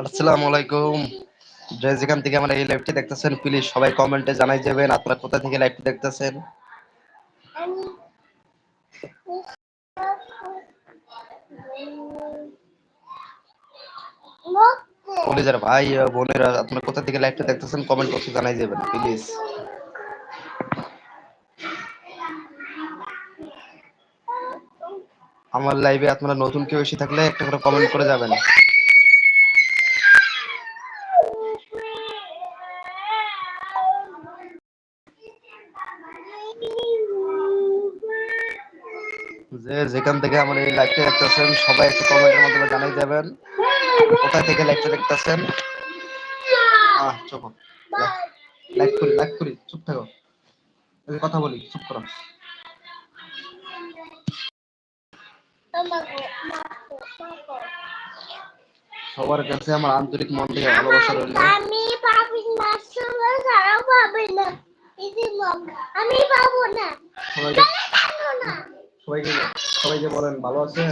আসসালামু আলাইকুম যে যেখান থেকে আমরা এই লাইভটি দেখতেছেন প্লিজ সবাই কমেন্টে জানাই যাবেন, আপনারা কোথা থেকে লাইভটি দেখতেছেন? কলেজের ভাই, বোনেরা, আপনারা কোথা থেকে লাইভটা দেখতেছেন কমেন্ট বক্সে জানাই যাবেন প্লিজ আমার লাইভে আপনারা নতুন কেউ এসে থাকলে একটা করে কমেন্ট করে যাবেন। যে যেখান থেকে আমার এই লাইভটা দেখতেছেন সবাই একটু কমেন্টের মাধ্যমে জানাই যাবেন কোথা থেকে লাইভটা দেখতেছেন? আহ চুপ লাইভ করি লাইভ করি চুপ থাকো। কথা বলি চুপ করো। সবার কাছে আমার আন্তরিক মন থেকে ভালোবাসা রইল। আমি পাবি না সবাই সারা পাবে না। আমি পাবো না। সবাইকে সবাইকে বলেন ভালো আছেন?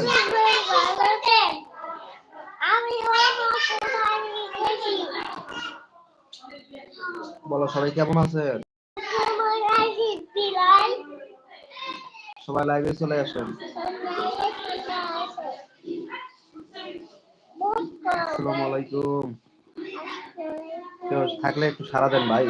বলো সবাই কেমন আছেন? সবাই লাইভে চলে আসেন। আসসালামু আলাইকুম। থাকলে একটু সারা দেন ভাই।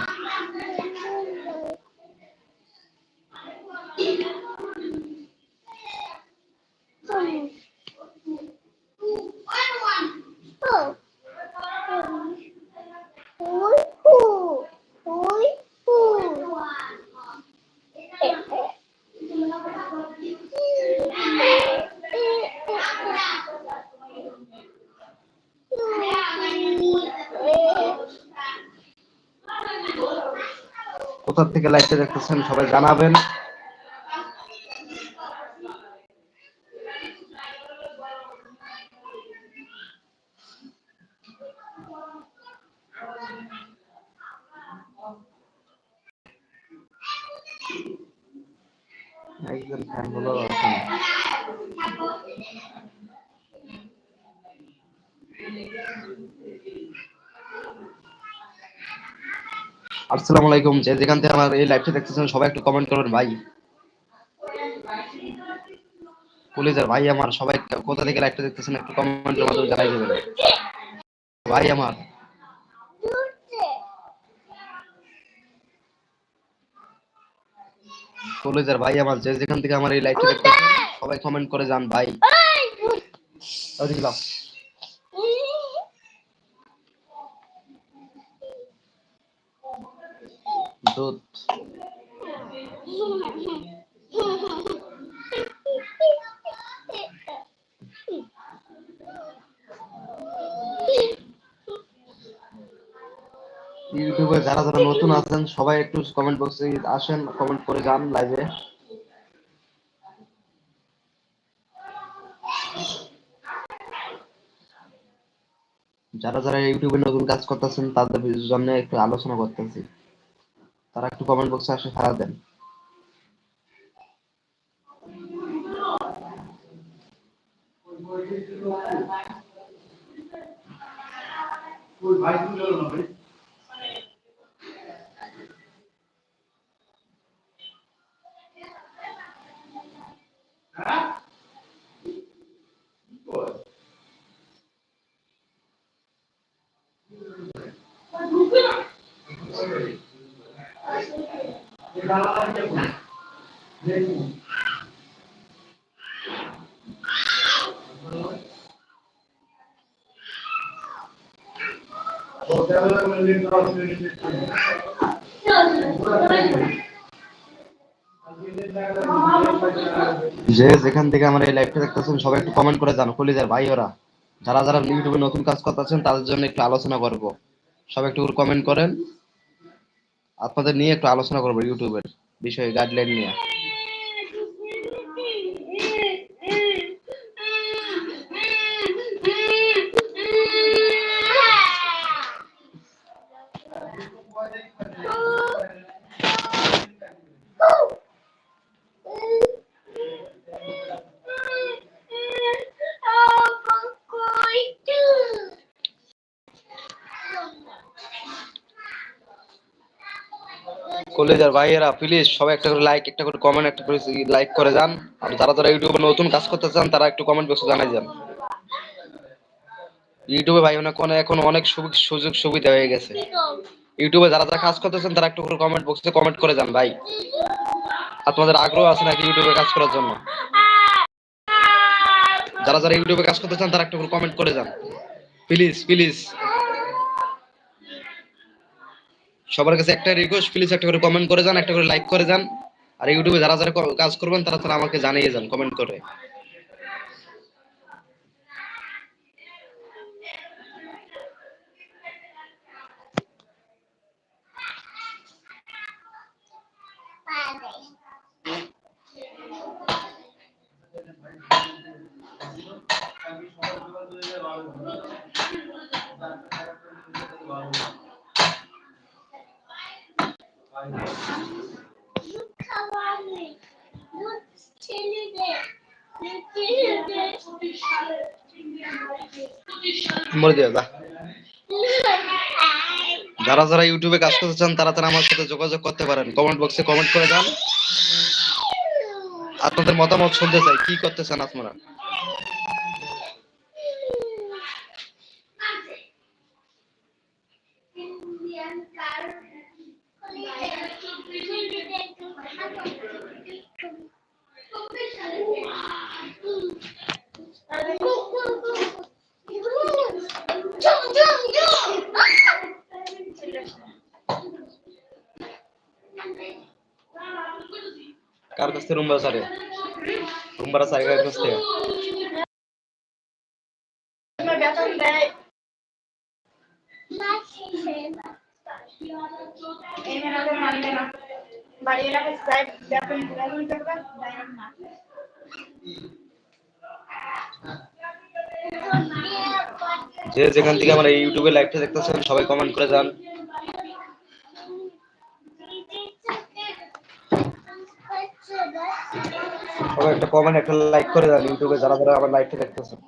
থেকে লাইভটা দেখতেছেন সবাই জানাবেন। বলো আছেন আসসালামু আলাইকুম যে যেখান থেকে আমার এই লাইভটা দেখতেছেন সবাই একটু কমেন্ট করবেন ভাই। পুলিশের ভাই আমার সবাই কোথা থেকে লাইভটা দেখতেছেন একটু কমেন্টের মাধ্যমে জানাই দেবেন। ভাই আমার। পুলিশের ভাই আমার যে যেখান থেকে আমার এই লাইভটা দেখতেছেন সবাই কমেন্ট করে যান ভাই ওদিকে লাও। দুধ ইউটিউবে যারা যারা নতুন আছেন, সবাই একটু কমেন্ট বক্সে আসেন কমেন্ট করে যান লাইভে যারা যারা ইউটিউবে নতুন কাজ করতেছেন, তাদের জন্য একটু আলোচনা করতেছি। তারা একটু কমেন্ট বক্সে আসে সারা দেন। যে যেখান থেকে আমরা এই লাইভটা দেখতেছেন, সবাই একটু কমেন্ট করে জানো, কলিজার ভাই ওরা। যারা যারা ইউটিউবে নতুন কাজ করতেছেন তাদের জন্য একটু আলোচনা করব। সবাই একটু কমেন্ট করেন। আপনাদের নিয়ে একটু আলোচনা করব ইউটিউবের বিষয়ে গাইডলাইন নিয়ে। কলেজার ভাইয়েরা প্লিজ সবাই একটা করে লাইক একটা করে কমেন্ট একটা করে লাইক করে যান। আর যারা যারা ইউটিউবে নতুন কাজ করতে চান, তারা একটু কমেন্ট বক্সে জানাই যান। ইউটিউবে ভাই অনেক এখন অনেক সুযোগ সুবিধা হয়ে গেছে। ইউটিউবে যারা যারা কাজ করতেছেন তারা একটু করে কমেন্ট বক্সে কমেন্ট করে যান ভাই। আর তোমাদের আগ্রহ আছে নাকি ইউটিউবে কাজ করার জন্য? যারা যারা ইউটিউবে কাজ করতে চান, তারা একটু করে কমেন্ট করে যান। প্লিজ প্লিজ সবার কাছে একটা রিকোয়েস্ট প্লিজ একটা করে কমেন্ট করে যান, একটা করে লাইক করে যান। আর ইউটিউবে যারা যারা কাজ করবেন, তারা তারা আমাকে জানিয়ে যান কমেন্ট করে। মরে যাবে যারা যারা ইউটিউবে কাজ করতে চান, তারা তারা আমার সাথে যোগাযোগ করতে পারেন। কমেন্ট বক্সে কমেন্ট করে যান। আপনাদের মতামত শুনতে চাই, কি করতে চান আপনারা? কার কাছ থেকে রুম্বা সারে রুম্বারা সারে কার যে যেখান থেকে আমার ইউটিউবে লাইভটা দেখতেছেন, সবাই কমেন্ট করে যান। সবাই একটা কমেন্ট একটা লাইক করে যান ইউটিউবে যারা যারা আমার লাইভটা দেখতেছেন।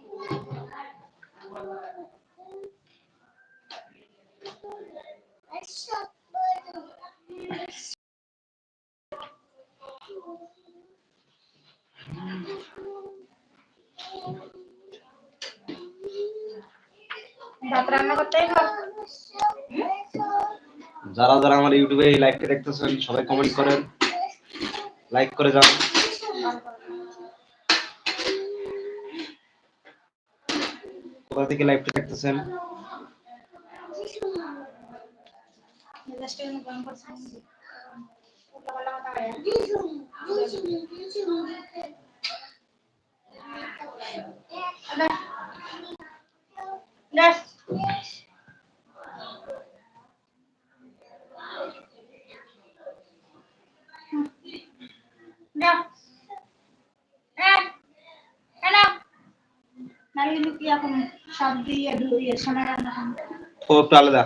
যারা যারা আমার ইউটিউবে এই লাইভটা দেখতেছেন সবাই কমেন্ট করেন। লাইক করে যান। কোথা থেকে লাইভটা দেখতেছেন মেজাজটা কিন্তু গরম করছে উল্টাপাল্টা কথা হয় আবার দেখ দেখ এই, এই নাও। নাহলে কিন্তু কি এখন সব দিয়ে ধুইয়ে সোনা রান্না ও একটু আলাদা।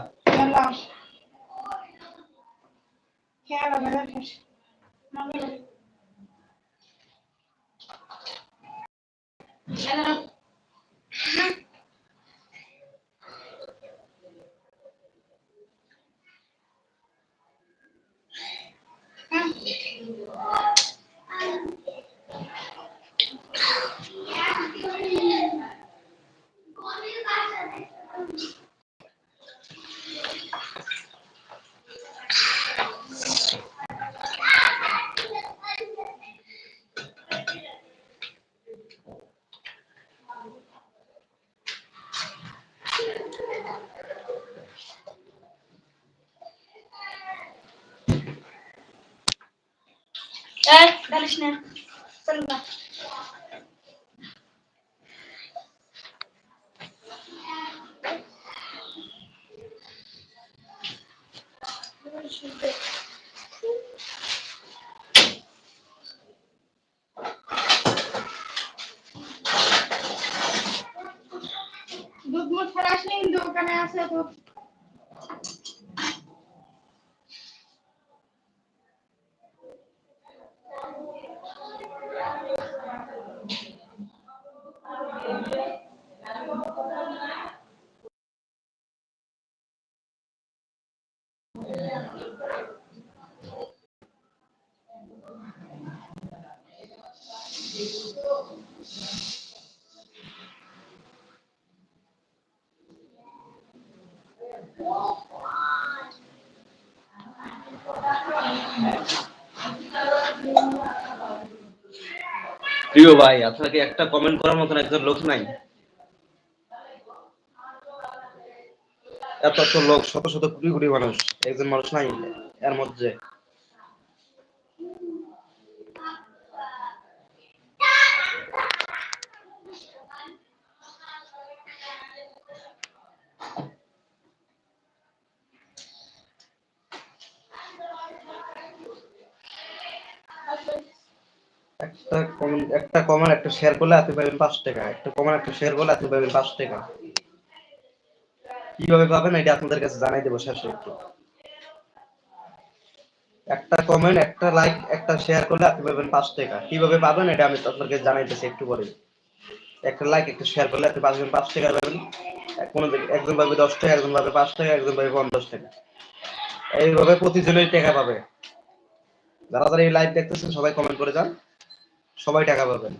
এই দাঁড়িস না চল না দুধ মুখ ফেরাস নি দোকানে আছে তো প্রিয় ভাই, আপনাকে একটা কমেন্ট করার মতন একজন লোক নাই। এত লোক, শত শত কোটি কোটি মানুষ, একজন মানুষ নাই এর মধ্যে। একটা কমেন্ট একটা কমেন্ট একটা শেয়ার করলে আপনি পাবেন পাঁচ টাকা। একটা কমেন্ট একটা শেয়ার করলে আপনি পাবেন পাঁচ টাকা। কীভাবে পাবেন এটা আপনাদের কাছে জানাই দেবো শেষে একটু। একটা কমেন্ট একটা লাইক একটা শেয়ার করলে আপনি পাবেন পাঁচ টাকা। কীভাবে পাবেন এটা আমি আপনাদেরকে জানাইতেছি একটু পরে। একটা লাইক একটা শেয়ার করলে আপনি পাবেন পাঁচ টাকা পাবেন। কোনো একজন পাবে দশ টাকা, একজন পাবে পাঁচ টাকা, একজন পাবে পঞ্চাশ টাকা। এইভাবে প্রতিজনের টাকা পাবে। যারা যারা এই লাইভ দেখতেছেন, সবাই কমেন্ট করে যান। সবাই টাকা পাবেন।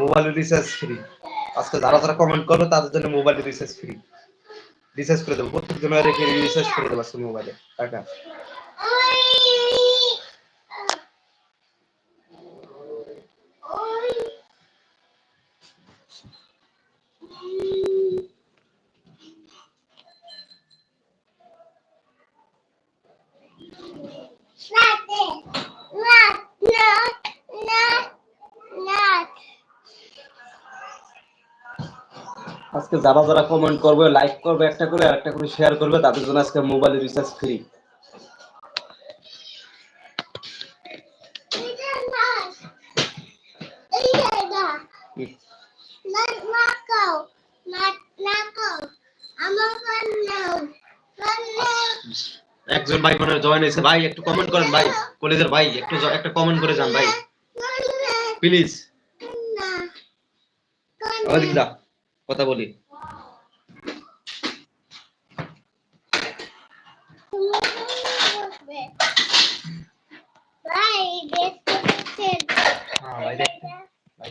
মোবাইল রিচার্জ ফ্রি আজকে যারা যারা কমেন্ট করবে, তাদের জন্য মোবাইল রিচার্জ ফ্রি রিচার্জ করে দেবো। প্রত্যেক জনের রিচার্জ করে দেবো আজকে মোবাইলে টাকা। আজকে যারা যারা কমেন্ট করবে লাইক করবে একটা করে আর একটা করে শেয়ার করবে তাদের জন্য আজকে মোবাইল রিচার্জ ফ্রি. একজন ভাই মনে জয়েন হয়েছে ভাই একটু কমেন্ট করেন ভাই কলেজের ভাই একটু একটা কমেন্ট করে যান ভাই। প্লিজ ওদিক দা কথা বলি। ভাই দেখতে হচ্ছে। ভাই দেখ ভাই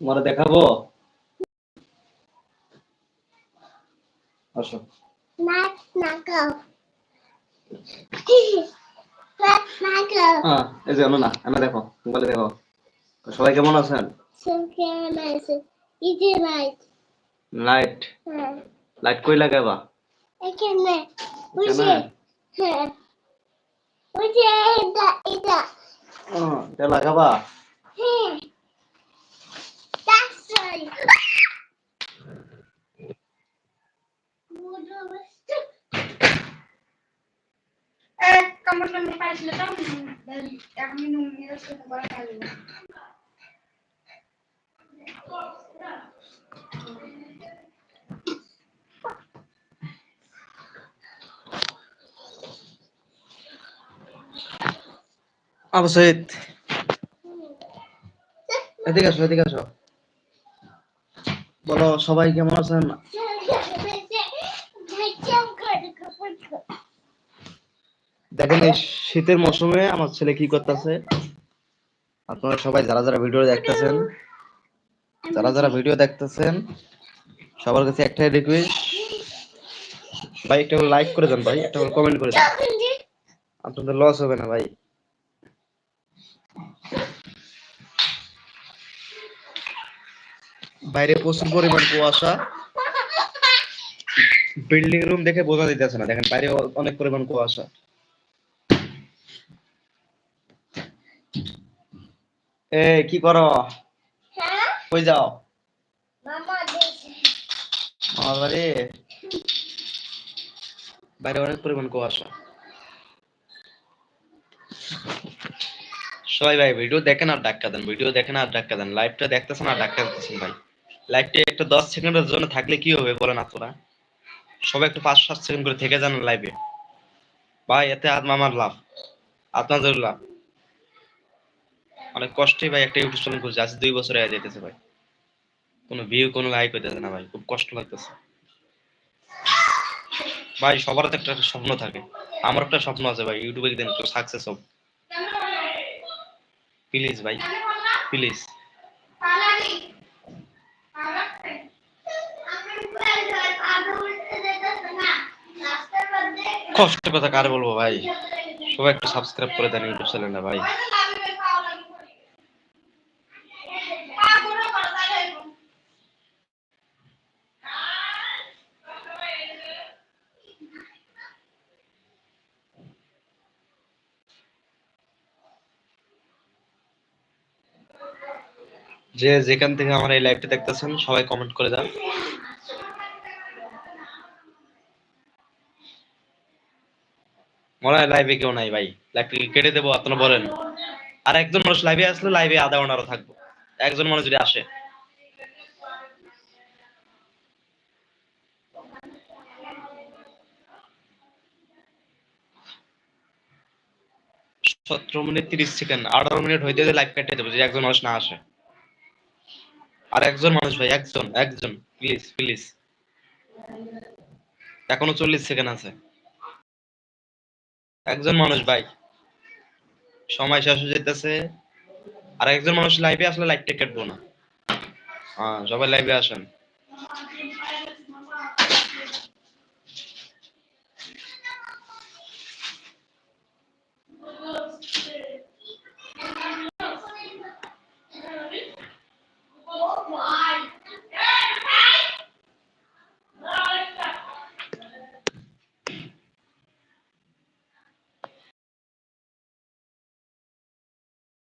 তোমার দেখাবো? আসো। নাকাও হ্যাঁ এই যে না আমি দেখো মোবাইলে দেখো। সবাই কেমন আছেন? Easy light. হ্যাঁ। লাইট কই লাগাবা? এখানে। বুঝে এখানে? হ্যাঁ। বুঝে এটা এটা। হ্যাঁ, এটা লাগাবা? হ্যাঁ। কামড় কামড় পাইছিল তো? নুন আবু সৈয়দ এদিকে আসো এদিকে আসো। বলো, সবাই কেমন আছেন? দেখেন এই শীতের মৌসুমে আমার ছেলে কি করতেছে? আপনারা সবাই যারা যারা ভিডিও দেখতেছেন, যারা যারা ভিডিও দেখতেছেন, সবার কাছে একটাই রিকোয়েস্ট ভাই, একটা লাইক করে দেন ভাই, একটা কমেন্ট করে দেন। আপনাদের লস হবে না ভাই। বাইরে প্রচুর পরিমাণ কুয়াশা। বিল্ডিং রুম দেখে বোঝা যাইতেছে না। দেখেন, বাইরে অনেক পরিমাণ কুয়াশা। এ কি করো? কই যাও? বাইরে অনেক পরিমাণ কুয়াশা। সবাই ভাই, ভিডিও দেখেন আর ডাক্কা দেন। ভিডিও দেখেন আর ডাক্কা দেন। লাইভটা দেখতেছেন আর ডাক্কা দিতেছেন ভাই। লাইভটা একটা দশ সেকেন্ডের জন্য থাকলে কি হবে? বলেন আপনারা সবাই একটু পাঁচ, সাত সেকেন্ড করে থেকে যান লাইভে ভাই, এতে আত্মা আমার লাভ। আপনাদের লাভ। অনেক কষ্টে ভাই একটা ইউটিউব চ্যানেল করছি আজ দুই বছর হয়ে যেতেছে ভাই। কোনো ভিউ কোনো লাইক হইতেছে না ভাই। খুব কষ্ট লাগতেছে। ভাই, সবার তো একটা স্বপ্ন থাকে। আমার একটা স্বপ্ন আছে ভাই। ইউটিউবে দিন একটু সাকসেস হোক প্লিজ ভাই। প্লিজ পালারি পালাতে আমি প্রায় ধর আগে উঠতে যেতেছে না রাস্তার মধ্যে কষ্টের কথা কার বলব ভাই? সবাই একটু সাবস্ক্রাইব করে দেন ইউটিউব চ্যানেলটা ভাই। যে যেখান থেকে আমার এই লাইভটা দেখতেছেন, সবাই কমেন্ট করে দেন। মনে হয় লাইভে কেউ নাই ভাই। লাইভটা কেটে দেবো, আপনারা বলেন। আর একজন মানুষ লাইভে আসলে লাইভে আধা ঘণ্টা থাকব। একজন মানুষ যদি আসে। সতেরো মিনিট তিরিশ সেকেন্ড আঠারো মিনিট হইতে হইতে লাইভ কেটে দেবো, যদি একজন মানুষ না আসে। আর একজন মানুষ ভাই, একজন একজন প্লিজ প্লিজ এখনও চল্লিশ সেকেন্ড আছে। একজন মানুষ ভাই। সময় শেষ হয়ে যেতেছে আর একজন মানুষ লাইভে আসলে লাইভটা কাটবো না। হ্যাঁ সবাই লাইভে আসেন।